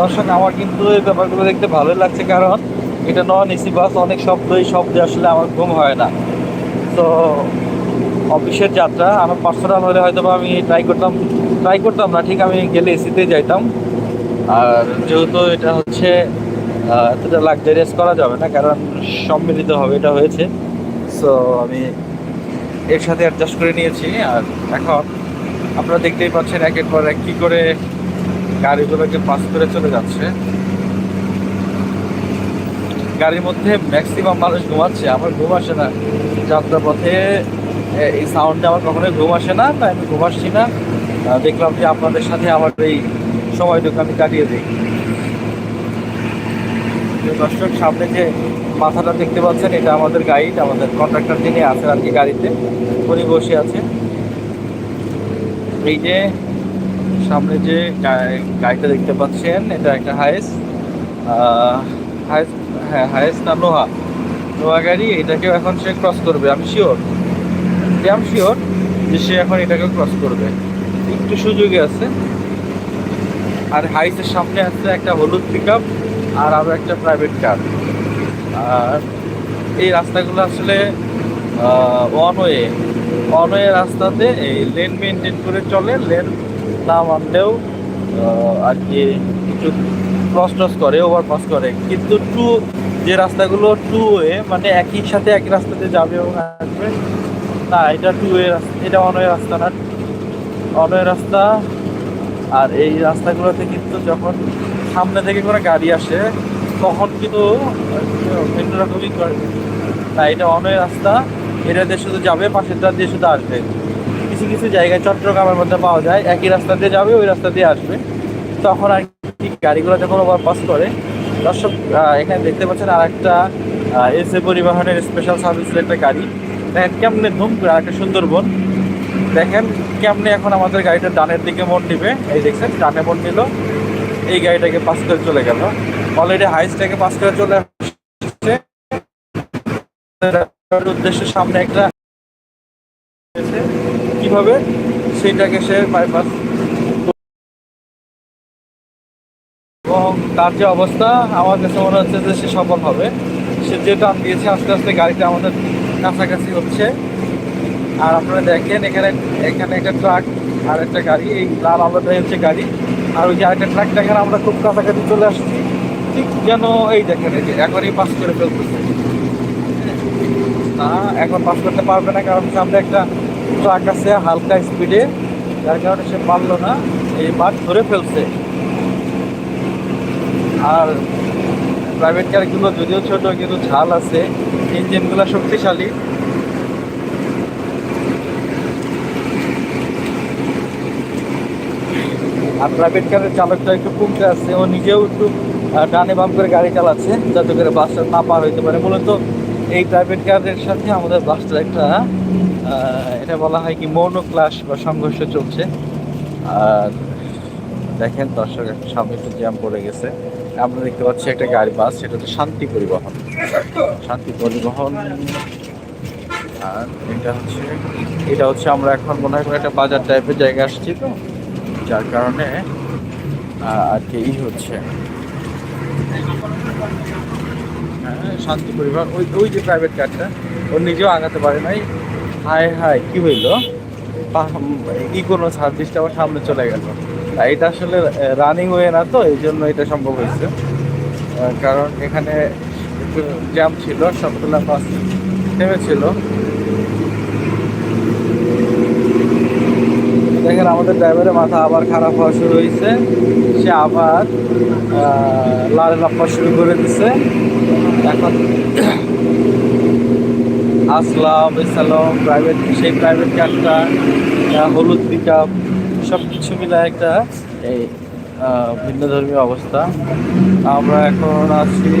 দর্শক, আমার কিন্তু এই ব্যাপারগুলো দেখতে ভালোই লাগছে কারণ এটা নন এসি বাস, অনেক শব্দ এই শব্দে আসলে আমার ঘুম হয় না। তো অফিসের যাত্রা, আমার পার্সোনাল হলে হয়তো আমি ট্রাই করতাম ট্রাই করতাম না, ঠিক আমি গেলে এসিতেই যাইতাম। আর যেহেতু এটা হচ্ছে এতটা লাক্সারিয়াস করা যাবে না, কারণ সম্মিলিত হবে, এটা হয়েছে। সো আমি এর সাথে অ্যাডজাস্ট করে নিয়েছি, আর এখন আপনারা দেখতেই পাচ্ছেন একের পর এক কী করে গাড়িগুলোকে পাস করে চলে যাচ্ছে। গাড়ির মধ্যে ম্যাক্সিমাম মানুষ ঘুমাচ্ছে। আমার ঘুম আসে না। যাত্রাপথে এই সাউন্ডে আমার কখনোই ঘুম আসে না, তাই আমি ঘুম আসছি না। দেখলাম যে আপনাদের সাথে আমার এই সময়টুকু আমি কাটিয়ে দিই। দর্শক, সামনে যে মাথাটা দেখতে পাচ্ছেন, এটা আমাদের গাইড আমাদের কন্ট্রাক্টর যিনি আছেন আর কি গাড়িতে, উনি বসে আছেন। এই যে সামনে যে গাড়িটা দেখতে পাচ্ছেন, এটা একটা হাইস হাইস হ্যাঁ হাইস না নোহা নোহা গাড়ি, এটাকেও এখন সে ক্রস করবে, আমি শিওর আমি শিওর যে সে এখন এটাকে ক্রস করবে। একটু সুযোগে আছে। আর হাইসের সামনে আছে একটা হলুদ পিক আর আরও একটা প্রাইভেট কার আর এই রাস্তাগুলো আসলে ওয়ান ওয়ে ওয়ান ওয়ে রাস্তাতে এই লেন মেনটেন করে চলে লেন না মানলেও আর কি কিছু ক্রস টস করে ওভার ওভারপাস করে। কিন্তু টু যে রাস্তাগুলো টু ওয়ে মানে একই সাথে একই রাস্তাতে যাবে এবং আসবে, না, এটা টু ওয়ে রাস্তা, এটা ওয়ে রাস্তা না। ওয়ে রাস্তা, আর এই রাস্তাগুলোতে কিন্তু যখন সামনে থেকে কোনো গাড়ি আসে, তখন কিন্তু, ভিন্ন রকমই করে। না, এটা অনেক রাস্তা, এটা দিয়ে শুধু যাবে, পাশেরটা দিয়ে শুধু আসবে। কিছু কিছু জায়গায় চট্টগ্রামের মধ্যে পাওয়া যায়, একই রাস্তা দিয়ে যাবে, ওই রাস্তা দিয়ে আসবে। তখন আর কি গাড়িগুলো যখন ওভারপাস করে, দর্শক এখানে দেখতে পাচ্ছেন আর একটা এসে পরিবহনের স্পেশাল সার্ভিসের একটা গাড়ি। দেখেন কেমনে ধুম আর একটা সুন্দরবন। দেখেন কেমনে এখন আমাদের গাড়িটা ডানের দিকে মোড় নিবে। এই দেখছেন, ডানে মোড় নিল। এই গাড়িটাকে পাস করে চলে গেল। অলরেডি হাইসটাকে পাস করে চলে আসছে। উদ্দেশ্যে সামনে একটা কীভাবে সেইটাকে সে বাইপাস এবং তার যে অবস্থা, আমার কাছে মনে হচ্ছে যে সে সফল হবে। সে যে টান দিয়েছে আস্তে আস্তে গাড়িটা আমাদের কাছাকাছি হচ্ছে। আর আপনারা দেখেন, এখানে এখানে একটা ট্রাক আর একটা গাড়ি। এই লাল আলোটাই হচ্ছে গাড়ি। আর ওই যে আরেকটা ট্রাক দেখেন আমরা খুব কাছাকাছি চলে আসছি। ঠিক যেন এই দেখেন, এই যে এখনই পাস করে ফেলতেছে। না, এখন পাস করতে পারবে না, কারণ সামনে একটা ট্রাক আছে হালকা স্পিডে, যার কারণে সে পারল না। এই বাস ধরে ফেলছে। আর প্রাইভেট কারগুলো যদিও ছোট, কিন্তু ঝাল আছে। ইঞ্জিনগুলো শক্তিশালী। আর প্রাইভেট কারের চালকটা একটু কমতে আছে। ও নিজেও একটু ডানে বাম করে গাড়ি চালাচ্ছে, যাতে করে বাসটা না পার হইতে পারে। মূলত এই প্রাইভেট কারের সাথে আমাদের বাসটার একটা এটা বলা হয় কি মৌন ক্লাস বা সংঘর্ষ চলছে। আর দেখেন দর্শক সামনে একটু জ্যাম পড়ে গেছে। আমরা দেখতে পাচ্ছি একটা গাড়ি, বাস, সেটা হচ্ছে শান্তি পরিবহন। শান্তি পরিবহন, আর এটা হচ্ছে এটা হচ্ছে আমরা এখন মনে হয় একটা বাজার টাইপের জায়গায় আসছি তো, যার কারণে আর কি হচ্ছে। হ্যাঁ শান্তি পরিবার ওই ওই যে প্রাইভেট কারটা ও নিজেও আগাতে পারে নাই। হাই হাই কি হইল? ই কোনো সার্ভিসটা আমার সামনে চলে গেল। এটা আসলে রানিং ওয়ে না তো, এই জন্য এটা সম্ভব হয়েছে। কারণ এখানে একটু জ্যাম ছিল, সবগুলা বাস থেমেছিল। দেখেন, আমাদের ড্রাইভারের মাথা আবার খারাপ হওয়া শুরু হয়েছে। সে আবার লাল লাপ্পা শুরু করে দিছে। এখন আসলাম ইসালাম প্রাইভেট সেই প্রাইভেট কারটা হলুদ পিক আপ সব কিছু মিলে একটা, এই ভিন্ন ধর্মীয় অবস্থা। আমরা এখন আছি